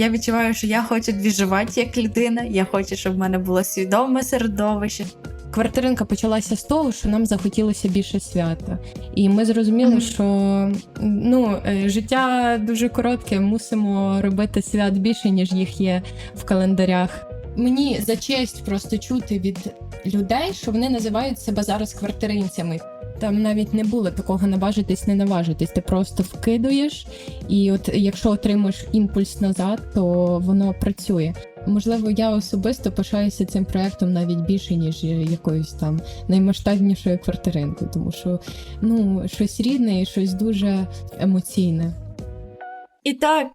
Я відчуваю, що я хочу двіжувати як людина. Я хочу, щоб в мене було свідоме середовище. Квартиринка почалася з того, що нам захотілося більше свята. І ми зрозуміли, Мгм. що ну, е, життя дуже коротке, мусимо робити свят більше, ніж їх є в календарях. Мені за честь просто чути від людей, що вони називають себе зараз квартиринцями. Там навіть не було такого наважитись, не наважитись. Ти просто вкидуєш, і от якщо отримаєш імпульс назад, то воно працює. Можливо, я особисто пишаюся цим проектом навіть більше, ніж якоюсь там наймасштабнішою квартиринкою, тому що ну щось рідне і щось дуже емоційне. І так,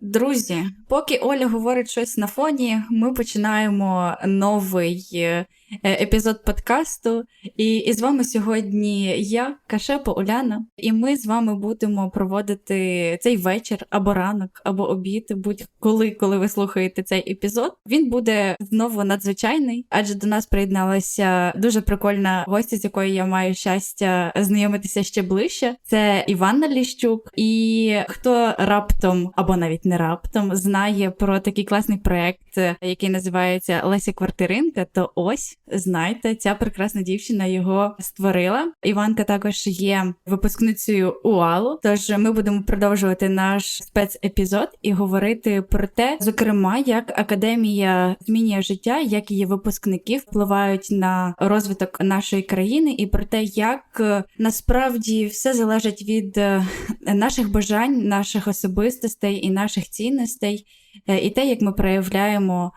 друзі, поки Оля говорить щось на фоні, ми починаємо новий епізод подкасту. І, і з вами сьогодні я, Кашепа Уляна, і ми з вами будемо проводити цей вечір або ранок, або обід, будь-коли, коли ви слухаєте цей епізод. Він буде знову надзвичайний, адже до нас приєдналася дуже прикольна гостя, з якою я маю щастя знайомитися ще ближче. Це Іванна Ліщук. І хто раптом або навіть не раптом знає про такий класний проект, який називається Леся Квартиринка, то ось знайте, ця прекрасна дівчина його створила. Іванка також є випускницею УАЛу. Тож ми будемо продовжувати наш спецепізод і говорити про те, зокрема, як академія змінює життя, як її випускники впливають на розвиток нашої країни, і про те, як е, насправді все залежить від е, наших бажань, наших особистостей і наших цінностей, е, і те, як ми проявляємо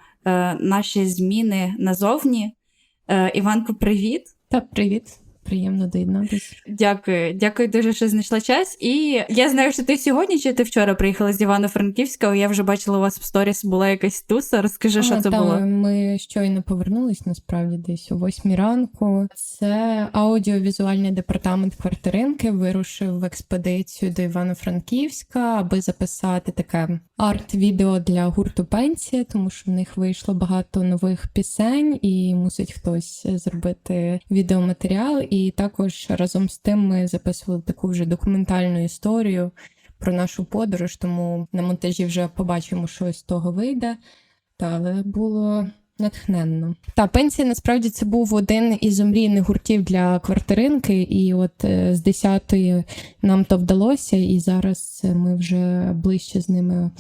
наші зміни назовні. Е, Іванко, привіт! Та привіт, приємно доєднатися. Дякую, дякую дуже, що знайшла час. І я знаю, що ти сьогодні чи ти вчора приїхала з Івано-Франківська. Я вже бачила у вас в сторіс була якась туса. Розкажи, що це та, було. Ми щойно повернулись насправді десь о восьмій ранку. Це аудіовізуальний департамент квартиринки вирушив в експедицію до Івано-Франківська, аби записати таке арт-відео для гурту Пенсія, тому що в них вийшло багато нових пісень, і мусить хтось зробити відеоматеріал. І також разом з тим ми записували таку вже документальну історію. Про нашу подорож, тому на монтажі вже побачимо, що з того вийде. Та, але було натхненно. Та пенсія насправді це був один із омрійних гуртів для квартиринки, і от е, з 10-ї нам то вдалося, і зараз е, ми вже ближче з ними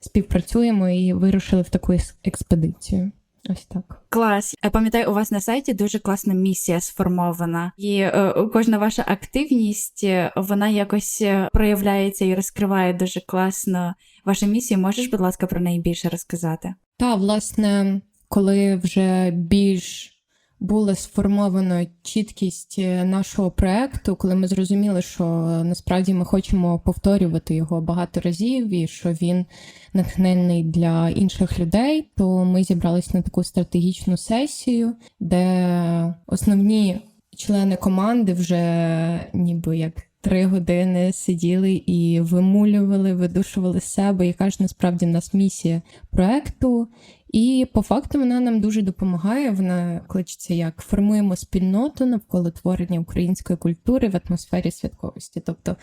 співпрацюємо і вирушили в таку експедицію. Ось так. Клас. Я пам'ятаю, у вас на сайті дуже класна місія сформована, і е, кожна ваша активність е, вона якось е, проявляється і розкриває дуже класно вашу місію. Можеш, будь ласка, про неї більше розказати? Та, власне, коли вже більш була сформована чіткість е, нашого проекту, коли ми зрозуміли, що насправді ми хочемо повторювати його багато разів, і що він натхненний для інших людей, то ми зібрались на таку стратегічну сесію, де основні члени команди вже ніби як. Три години сиділи і вимулювали, видушували себе, яка ж насправді в нас місія проекту. І по факту вона нам дуже допомагає. Вона кличеться як формуємо спільноту навколо творення української культури в атмосфері святковості. Тобто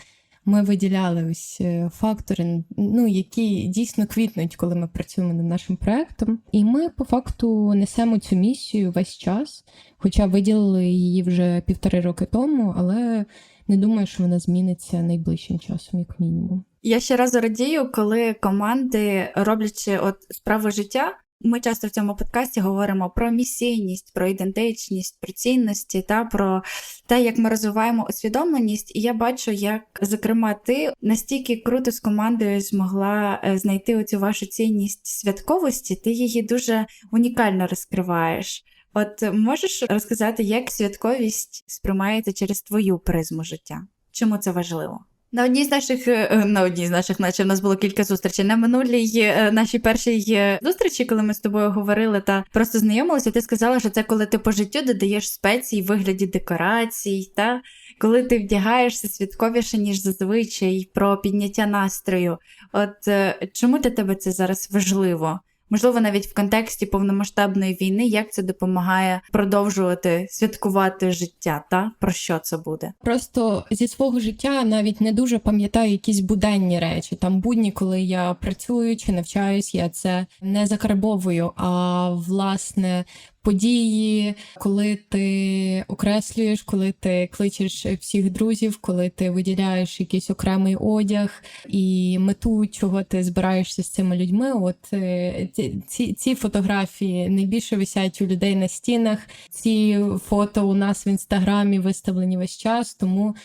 ми виділяли ось е, фактори, ну які дійсно квітнуть, коли ми працюємо над нашим проектом. І ми по факту несемо цю місію весь час, хоча виділили її вже півтори роки тому, але не думаю, що вона зміниться найближчим часом, як мінімум. Я ще раз радію, коли команди роблячи от справи життя. Ми часто в цьому подкасті говоримо про місійність, про ідентичність, про цінності та про те, як ми розвиваємо усвідомленість. І я бачу, як, зокрема, ти настільки круто з командою змогла е, знайти оцю вашу цінність святковості, ти її дуже унікально розкриваєш. От можеш розказати, як святковість сприймається через твою призму життя? Чому це важливо? На одній з наших е, на одній з наших, наче в нас було кілька зустрічей. На минулій е, нашій першій е, зустрічі, коли ми з тобою говорили та просто знайомилися, ти сказала, що це коли ти по життю додаєш спеції в вигляді декорацій, та коли ти вдягаєшся святковіше, ніж зазвичай, про підняття настрою. От е, чому для тебе це зараз важливо? Можливо, навіть в контексті повномасштабної війни, як це допомагає продовжувати святкувати життя, та про що це буде? Просто зі свого життя навіть не дуже пам'ятаю якісь буденні речі. Там будні, коли я працюю чи навчаюсь, я це не закарбовую. А власне події, коли ти окреслюєш, коли ти кличеш всіх друзів, коли ти виділяєш якийсь окремий одяг і мету, чого ти збираєшся з цими людьми. От е, ці, ці, ці фотографії найбільше висять у людей на стінах. Ці фото у нас в інстаграмі виставлені весь час, тому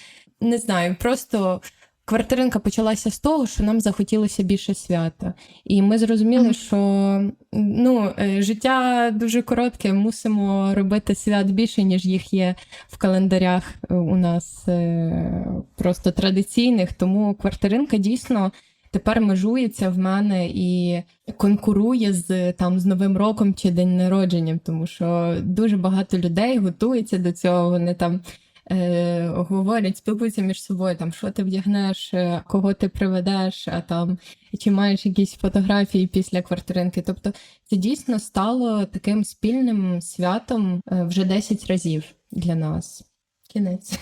не знаю, просто. Квартиринка почалася з того, що нам захотілося більше свята. І ми зрозуміли, Мгм. що ну, е, життя дуже коротке, мусимо робити свят більше, ніж їх є в календарях е, у нас е, просто традиційних. Тому квартиринка дійсно тепер межується в мене і конкурує з там з Новим роком чи день народженням, тому що дуже багато людей готуються до цього. Вони там е, говорять, спілкуються між собою, там що ти вдягнеш, е, кого ти приведеш, а там чи маєш якісь фотографії після квартиринки. Тобто це дійсно стало таким спільним святом е, вже 10 разів для нас. Кінець.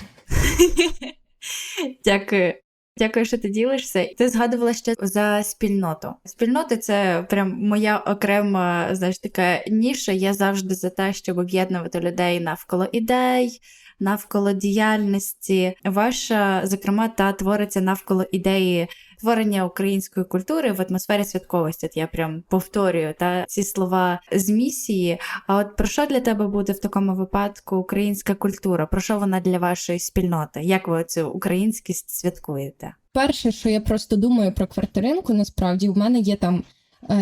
Дякую. Дякую, що ти ділишся. Ти згадувала ще за спільноту. Спільноти це прям моя окрема, знаєш, така ніша. Я завжди за те, щоб об'єднувати людей навколо ідей, навколо діяльності. Ваша, зокрема, та твориться навколо ідеї творення української культури в атмосфері святковості. От я прям повторюю та ці слова з місії. А от про що для тебе буде в такому випадку українська культура? Про що вона для вашої спільноти? Як ви цю українськість святкуєте? Перше, що я просто думаю про квартиринку, насправді в мене є там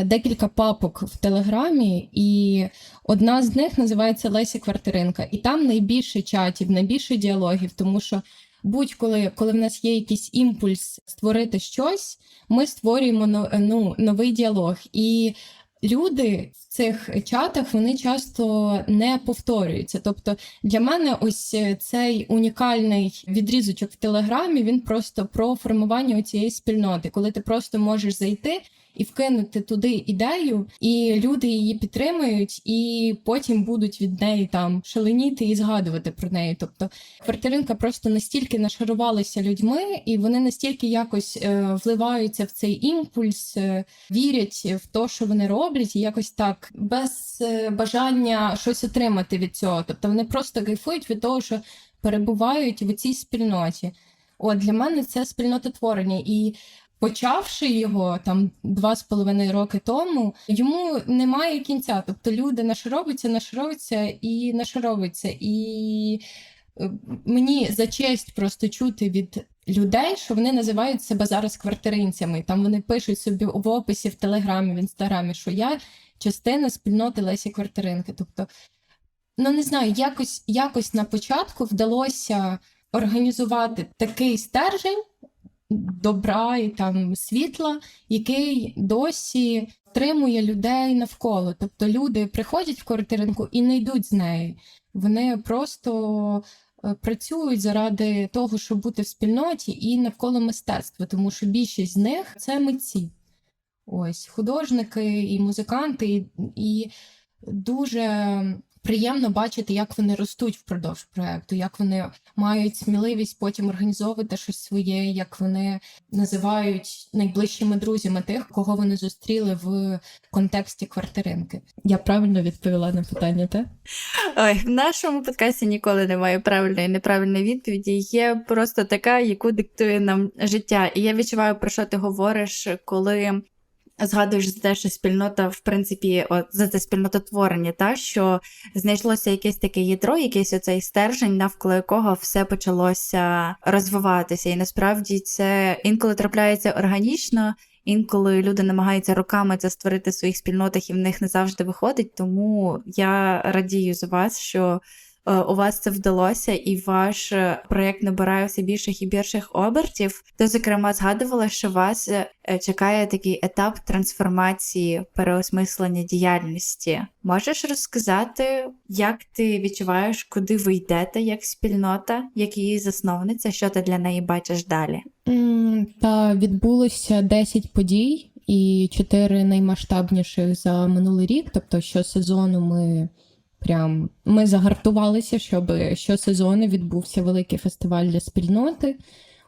декілька папок в Телеграмі, і одна з них називається Лесі Квартиринка. І там найбільше чатів, найбільше діалогів, тому що будь-коли, коли в нас є якийсь імпульс створити щось, ми створюємо ну, новий діалог. І люди в цих чатах вони часто не повторюються. Тобто для мене ось е, цей унікальний відрізочок в Телеграмі він просто про формування цієї спільноти, коли ти просто можеш зайти і вкинути туди ідею, і люди її підтримують, і потім будуть від неї там шаленіти і згадувати про неї. Тобто квартиринка просто настільки нашарувалася людьми, і вони настільки якось е, вливаються в цей імпульс, е, вірять в те, що вони роблять, і якось так без е, бажання щось отримати від цього. Тобто вони просто кайфують від того, що перебувають в цій спільноті. От для мене це спільнототворення. І почавши його там два з половиною роки тому, йому немає кінця. Тобто люди нашаровуються, нашаровуються і нашаровуються. І е, мені за честь просто чути від людей, що вони називають себе зараз квартиринцями. Там вони пишуть собі в описі в Телеграмі, в інстаграмі, що я частина спільноти Лесі Квартиринки. Тобто, ну не знаю, якось, якось на початку вдалося організувати такий стержень добра і там світла, який досі втримує людей навколо. Тобто люди приходять в квартиринку і не йдуть з нею. Вони просто е, працюють заради того, щоб бути в спільноті і навколо мистецтва, тому що більшість з них це митці. Ось художники і музиканти, і, і дуже приємно бачити, як вони ростуть впродовж проекту, як вони мають сміливість потім організовувати щось своє, як вони називають найближчими друзями тих, кого вони зустріли в контексті квартиринки. Я правильно відповіла на питання, так? Ой, в нашому подкасті ніколи немає правильної і неправильної відповіді. Є просто така, яку диктує нам життя. І я відчуваю, про що ти говориш, коли згадуєш за те, що спільнота, в принципі, от, за це спільнототворення, та що знайшлося якесь таке ядро, якийсь оцей стержень, навколо якого все почалося розвиватися. І насправді це інколи трапляється органічно. Інколи люди намагаються роками це створити в своїх спільнотах, і в них не завжди виходить. Тому я радію за вас, що у вас це вдалося, і ваш е, проєкт набирає все більших і більших обертів. Ти, зокрема, згадувала, що вас е, чекає такий етап трансформації, переосмислення діяльності. Можеш розказати, як ти відчуваєш, куди ви йдете як спільнота, як її засновниця, що ти для неї бачиш далі? М, Та відбулося 10 подій і чотири наймасштабніших за минулий рік. Тобто, щосезону ми прям ми загартувалися, щоб щосезону відбувся великий фестиваль для спільноти.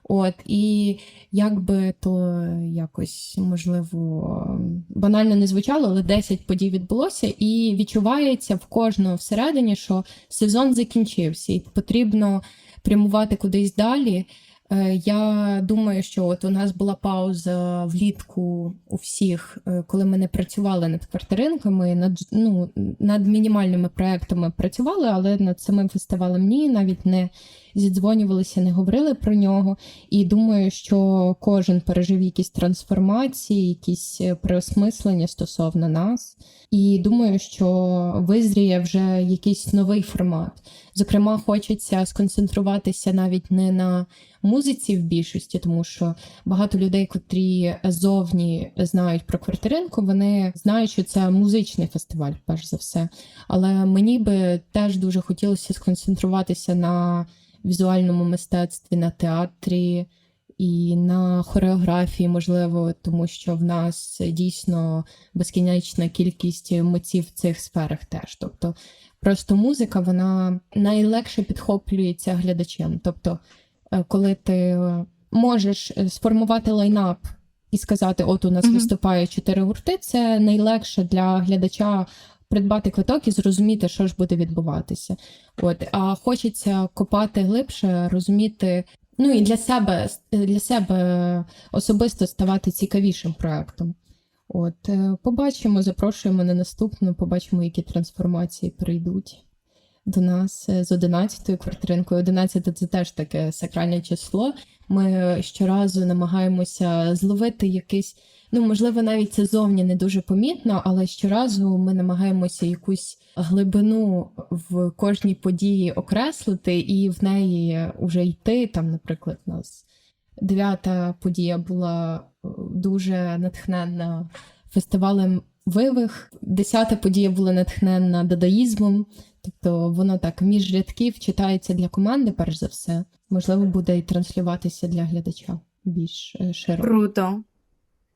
От, і як би то якось можливо банально не звучало, але 10 подій відбулося, і відчувається в кожного всередині, що сезон закінчився, і потрібно прямувати кудись далі. Е, Я думаю, що от у нас була пауза влітку у всіх, е, коли ми не працювали над квартиринками, над ну над мінімальними проектами працювали, але над самим фестивалем ні, навіть не зідзвонювалися, не говорили про нього. І думаю, що кожен пережив якісь трансформації, якісь е, переосмислення стосовно нас. І думаю, що визріє вже якийсь новий формат. Зокрема, хочеться сконцентруватися навіть не на музиці в більшості, тому що багато людей, котрі зовні знають про квартиринку, вони знають, що це музичний фестиваль, перш за все. Але мені би теж дуже хотілося сконцентруватися на візуальному мистецтві, на театрі і на хореографії, можливо, тому що в нас дійсно безкінечна кількість митців в цих сферах теж. Тобто, просто музика вона найлегше підхоплюється глядачем. Тобто, е, коли ти можеш е, сформувати лайнап і сказати: от у нас Мгм. виступає чотири гурти, це найлегше для глядача. Придбати квиток і зрозуміти, що ж буде відбуватися. От, а хочеться копати глибше, розуміти, ну і для себе для себе особисто ставати цікавішим проектом. От, е, побачимо, запрошуємо на наступну, побачимо, які трансформації прийдуть до нас е, з 11-ю квартиринкою. 11 це теж таке сакральне число. Ми щоразу намагаємося зловити якийсь, ну можливо, навіть це зовні не дуже помітно, але щоразу ми намагаємося якусь глибину в кожній події окреслити і в неї вже йти. Там, наприклад, у нас дев'ята подія була е, дуже натхненна фестивалем вивих. Десята подія була натхненна дадаїзмом. Тобто воно так між рядків читається для команди, перш за все. Можливо, буде і транслюватися для глядача більш е, широко. Круто.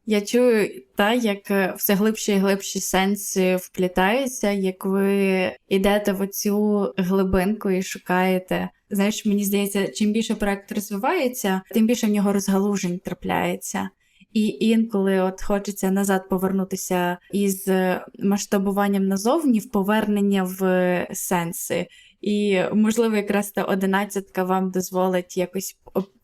Я чую, та, як е, все глибші і глибші сенси вплітаються, як ви йдете в оцю глибинку і шукаєте. Знаєш, мені здається, чим більше проект розвивається, тим більше в нього розгалужень трапляється. І інколи от хочеться назад повернутися із е, масштабуванням назовні в повернення в сенси. І, можливо, якраз та одинадцятка вам дозволить якось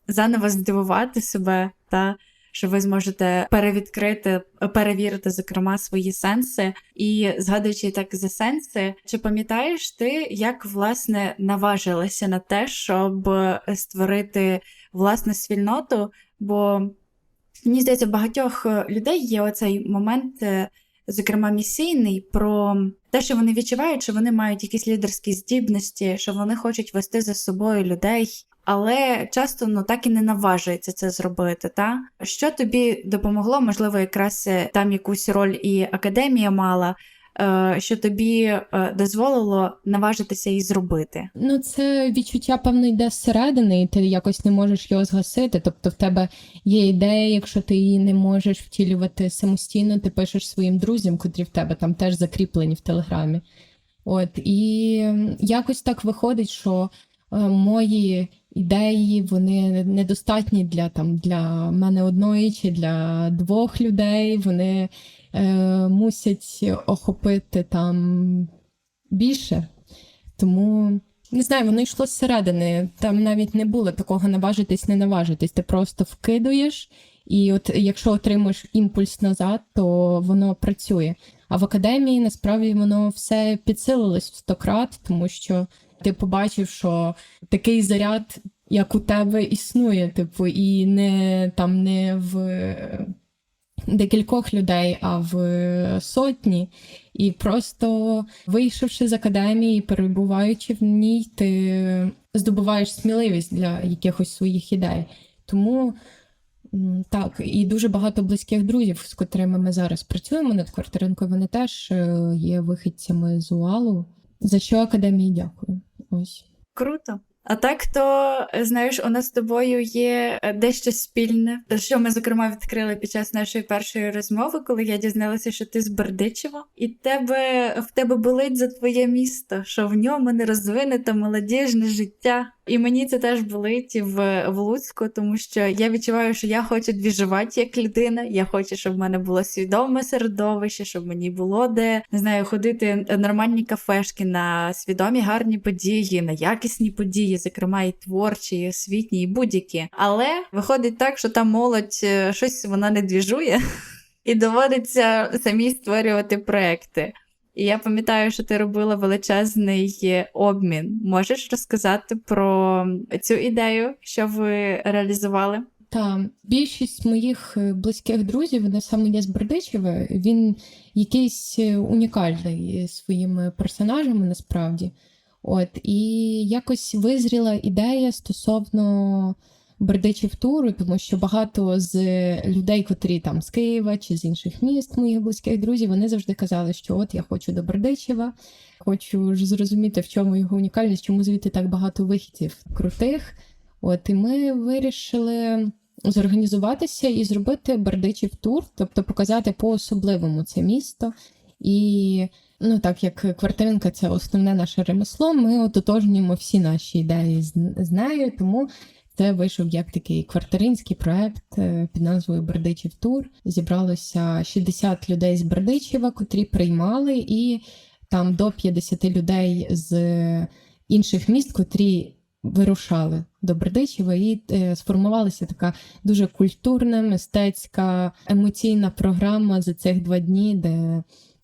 заново здивувати себе, та що ви зможете перевідкрити, перевірити, зокрема, свої сенси. І згадуючи так за сенси, чи пам'ятаєш ти, як власне наважилася на те, щоб створити власну спільноту? Бо мені здається, багатьох людей є оцей момент, е, зокрема місійний, про те, що вони відчувають, що вони мають якісь лідерські здібності, що вони хочуть вести за собою людей, але часто ну так і не наважується це зробити. Та що тобі допомогло? Можливо, якраз е, там якусь роль і академія мала. Е, Що тобі е, дозволило наважитися і зробити? Ну, це відчуття, певно, йде зсередини, і ти якось не можеш його згасити. Тобто, в тебе є ідея, якщо ти її не можеш втілювати самостійно, ти пишеш своїм друзям, котрі в тебе там теж закріплені в телеграмі. От і якось так виходить, що е, мої ідеї вони недостатні для там для мене одної чи для двох людей. Вони е, мусять охопити там більше. Тому не знаю, воно йшло зсередини. Там навіть не було такого наважитись, не наважитись. Ти просто вкидуєш, і от якщо отримуєш імпульс назад, то воно працює. А в академії насправді воно все підсилилось в сто крат, тому що ти побачив, що такий заряд, як у тебе, існує, типу, і не там не в декількох людей, а в сотні. І просто вийшовши з академії, перебуваючи в ній, ти здобуваєш сміливість для якихось своїх ідей. Тому так, і дуже багато близьких друзів, з котрими ми зараз працюємо над квартиринкою, вони теж е, є вихідцями з УАЛу. За що академії дякую. Ось. Круто. А так то, е, знаєш, у нас з тобою є е, дещо спільне, що ми, зокрема, відкрили під час нашої першої розмови, коли я дізналася, що ти з Бердичева, і тебе в тебе болить за твоє місто, що в ньому не розвинете молодіжне життя. І мені це теж болить в, в Луцьку, тому що я відчуваю, що я хочу двіжувати як людина. Я хочу, щоб в мене було свідоме середовище, щоб мені було де не знаю, ходити нормальні кафешки на свідомі гарні події, на якісні події, зокрема і творчі, і освітні, і будь-які. Але виходить так, що та молодь е, щось вона не двіжує, і доводиться самі створювати проекти. І я пам'ятаю, що ти робила величезний обмін. Можеш розказати про цю ідею, що ви реалізували? Та більшість моїх е, близьких друзів, вони саме є з Бердичева, він якийсь е, унікальний своїми персонажами насправді. От, і якось визріла ідея стосовно Бердичів туру, тому що багато з людей, котрі там з Києва чи з інших міст, моїх близьких друзів, вони завжди казали, що от я хочу до Бердичева, хочу ж зрозуміти, в чому його унікальність, чому звідти так багато вихідців крутих. От, і ми вирішили зорганізуватися і зробити Бердичів тур, тобто показати по-особливому це місто. І ну так як квартиринка це основне наше ремесло, ми ототожнюємо всі наші ідеї з нею, тому це вийшов як такий квартиринський проект е, під назвою Бердичів Тур. Зібралося 60 людей з Бердичева, котрі приймали, і там до 50 людей з інших міст, котрі вирушали до Бердичева, і е, сформувалася така дуже культурна, мистецька, емоційна програма за цих два дні, де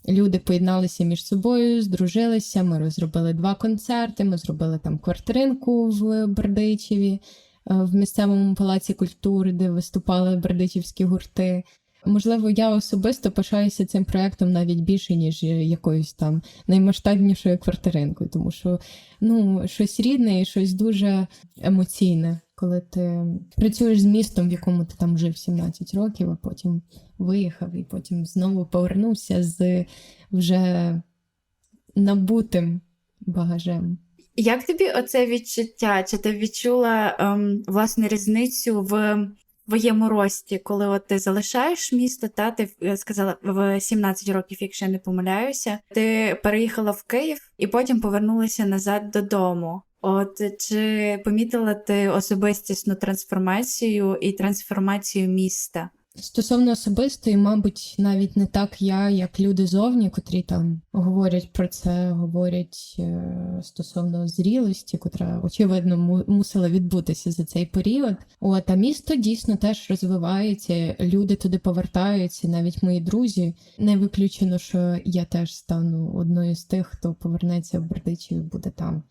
люди поєдналися між собою, здружилися. Ми розробили два концерти. Ми зробили там квартиринку в Бердичеві, в місцевому палаці культури, де виступали бердичівські гурти. Можливо, я особисто пишаюся цим проектом навіть більше, ніж якоюсь там наймасштабнішою квартиринкою, тому що ну, щось рідне і щось дуже емоційне, коли ти працюєш з містом, в якому ти там жив 17 років, а потім виїхав і потім знову повернувся з вже набутим багажем. Як тобі оце відчуття? Чи ти відчула ем, власне різницю в твоєму рості, коли от ти залишаєш місто, та ти е, сказала в 17 років, якщо не помиляюся, ти переїхала в Київ і потім повернулася назад додому. От чи помітила ти особистісну трансформацію і трансформацію міста? Стосовно особистої, мабуть, навіть не так я, як люди зовні, котрі там говорять про це, говорять е, стосовно зрілості, котра очевидно мусила відбутися за цей період. От а місто дійсно теж розвивається, люди туди повертаються, навіть мої друзі. Не виключено, що я теж стану одною з тих, хто повернеться в Бердичів і буде там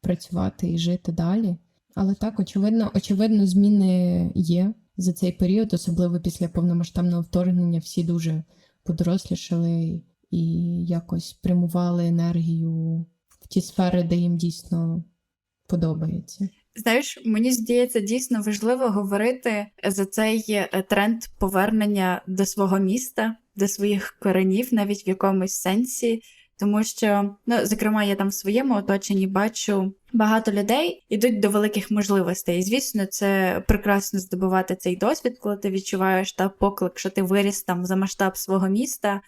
працювати і жити далі. Але так, очевидно, очевидно, зміни є за цей період, особливо після повномасштабного вторгнення, всі дуже подорослішали і якось прямували енергію в ті сфери, де їм дійсно подобається. Знаєш, мені здається, дійсно важливо говорити за цей е, тренд повернення до свого міста, до своїх коренів, навіть в якомусь сенсі. Тому що, ну, зокрема, я там в своєму оточенні бачу багато людей ідуть до великих можливостей. І звісно, це прекрасно здобувати цей досвід, коли ти відчуваєш та поклик, що ти виріс там за масштаб свого міста.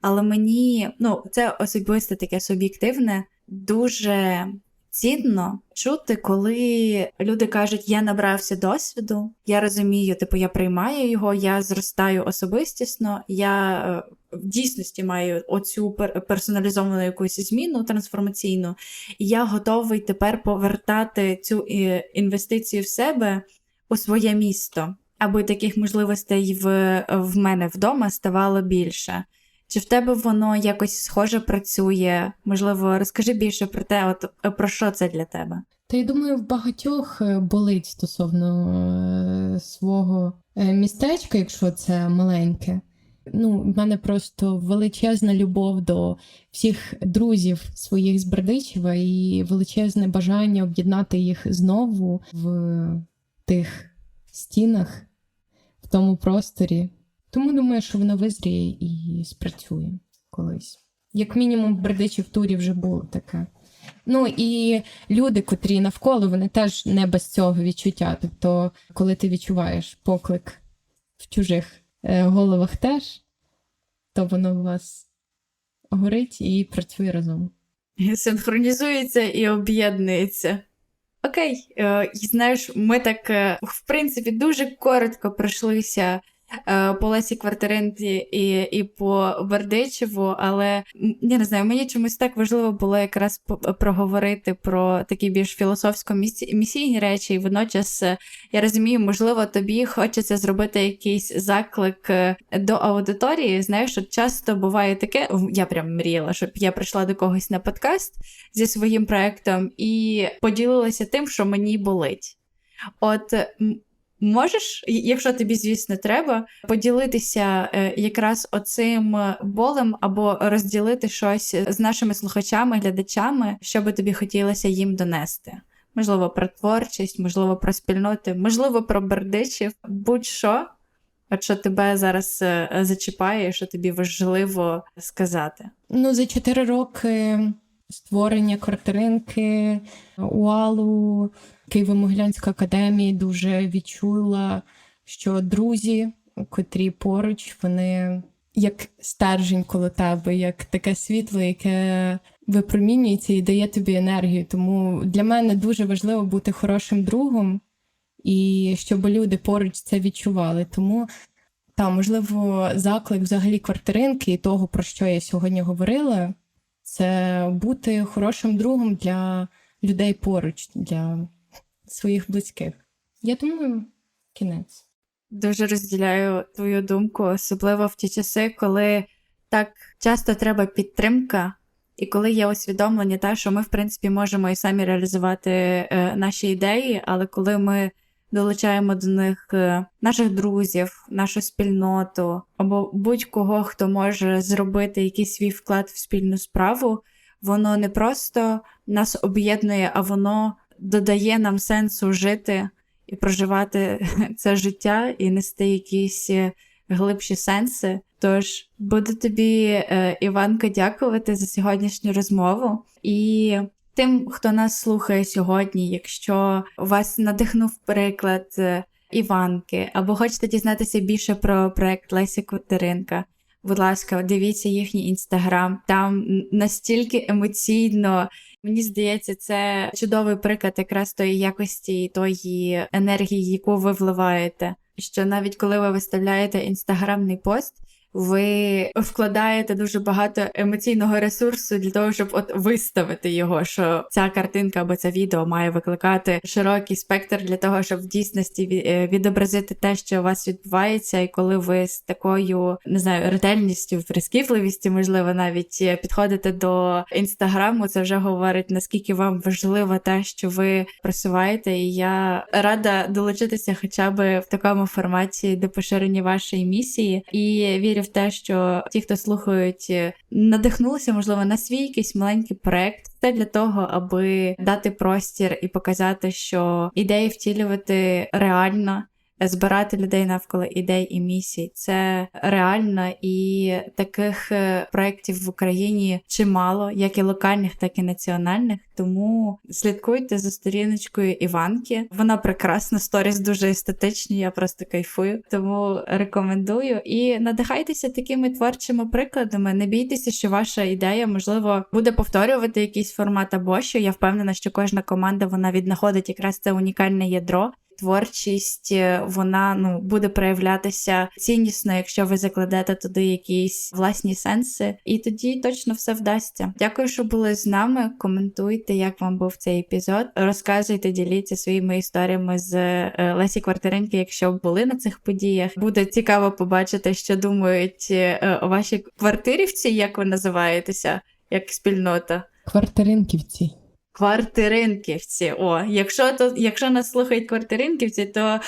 Але мені, ну, це особисто таке суб'єктивне, дуже цінно чути, коли люди кажуть, я набрався досвіду, я розумію, типу, я приймаю його, я зростаю особистісно, я е, в дійсності маю оцю пер- персоналізовану якусь зміну трансформаційну, і я готовий тепер повертати цю е, інвестицію в себе у своє місто, аби таких можливостей в, в мене вдома ставало більше. Чи в тебе воно якось схоже працює? Можливо, розкажи більше про те, от е, про що це для тебе? Та я думаю, в багатьох е, болить стосовно е, свого містечка, якщо це маленьке. Ну, в мене просто величезна любов до всіх друзів своїх з Бердичева і величезне бажання об'єднати їх знову в тих стінах, в тому просторі. Тому думаю, що воно визріє і спрацює колись. Як мінімум, в Бердичів турі вже було таке. Ну і люди, котрі навколо, вони теж не без цього відчуття. Тобто, коли ти відчуваєш поклик в чужих е, головах теж, то воно у вас горить і працює разом. Синхронізується і об'єднується. Окей, е, знаєш, ми так, е, в принципі, дуже коротко пройшлися по Лесі Квартиринці і, і по Бердичеву, але я не знаю, мені чомусь так важливо було якраз проговорити про такі більш філософсько-місійні речі, і водночас е, я розумію, можливо, тобі хочеться зробити якийсь заклик е, до аудиторії. Знаєш, от часто буває таке, я прям мріяла, щоб я прийшла до когось на подкаст зі своїм проектом і поділилася тим, що мені болить. От можеш, якщо тобі, звісно, треба, поділитися е, якраз оцим е, болем або розділити щось з нашими слухачами, глядачами, що би тобі хотілося їм донести. Можливо, про творчість, можливо, про спільноти, можливо, про бердичів, будь-що, от що тебе зараз е, зачіпає, що тобі важливо сказати. Ну, за 4 роки створення квартиринки, УАЛу, Києво-Могилянської академії дуже відчула, що друзі, котрі поруч, вони як стержень коло тебе, як таке світло, яке випромінюється і дає тобі енергію. Тому для мене дуже важливо бути хорошим другом і щоб люди поруч це відчували. Тому та, можливо, заклик взагалі квартиринки і того, про що я сьогодні говорила, це бути хорошим другом для людей поруч, для своїх близьких. Я думаю, кінець. Дуже розділяю твою думку, особливо в ті часи, коли так часто треба підтримка, і коли є усвідомлення, те, що ми, в принципі, можемо і самі реалізувати е, наші ідеї, але коли ми долучаємо до них е, наших друзів, нашу спільноту або будь-кого, хто може зробити якийсь свій вклад в спільну справу, воно не просто нас об'єднує, а воно додає нам сенсу жити і проживати це життя і нести якісь е, глибші сенси. Тож буду тобі, е, Іванко, дякувати за сьогоднішню розмову. І тим, хто нас слухає сьогодні, якщо вас надихнув приклад е, Іванки, або хочете дізнатися більше про проект Леся Квартиринка. Будь ласка, дивіться їхній інстаграм. Там настільки емоційно Мені здається, це чудовий приклад якраз тої якості тої енергії, яку ви вливаєте. Що навіть коли ви виставляєте інстаграмний пост, ви вкладаєте дуже багато емоційного ресурсу для того, щоб от виставити його, що ця картинка або це відео має викликати широкий спектр для того, щоб в дійсності е, відобразити те, що у вас відбувається, і коли ви з такою не знаю ретельністю, прискіпливістю, можливо, навіть е, підходите до інстаграму, це вже говорить наскільки вам важливо те, що ви просуваєте. І я рада долучитися, хоча б в такому форматі до поширення вашої місії, і вірю в те, що ті, хто слухають, е, надихнулися, можливо, на свій якийсь маленький проект. Це для того, аби дати простір і показати, що ідеї втілювати реально. Збирати людей навколо ідей і місій це реально, і таких е, проєктів в Україні чимало, як і локальних, так і національних. Тому слідкуйте за сторіночкою Іванки. Вона прекрасна, сторіс дуже естетичні, я просто кайфую. Тому рекомендую. І надихайтеся такими творчими прикладами. Не бійтеся, що ваша ідея можливо буде повторювати якийсь формат або що. Я впевнена, що кожна команда вона віднаходить якраз це унікальне ядро. Творчість е, вона ну буде проявлятися ціннісно, якщо ви закладете туди якісь власні сенси, і тоді точно все вдасться. Дякую, що були з нами. Коментуйте, як вам був цей епізод. Розказуйте, діліться своїми історіями з е, Лесі Квартиринки, якщо були на цих подіях. Буде цікаво побачити, що думають е, ваші квартирівці, як ви називаєтеся, як спільнота. Квартиринківці. Квартиринківці. О, якщо то, якщо нас слухають квартиринківці, то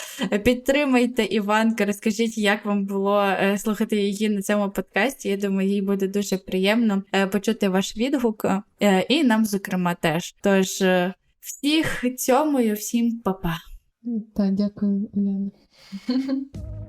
підтримайте Іванку, розкажіть, як вам було е, слухати її на цьому подкасті. Я думаю, їй буде дуже приємно е, почути ваш відгук, е, і нам, зокрема, теж. Тож всіх цьомою, всім па-па. Так, дякую, Уляна.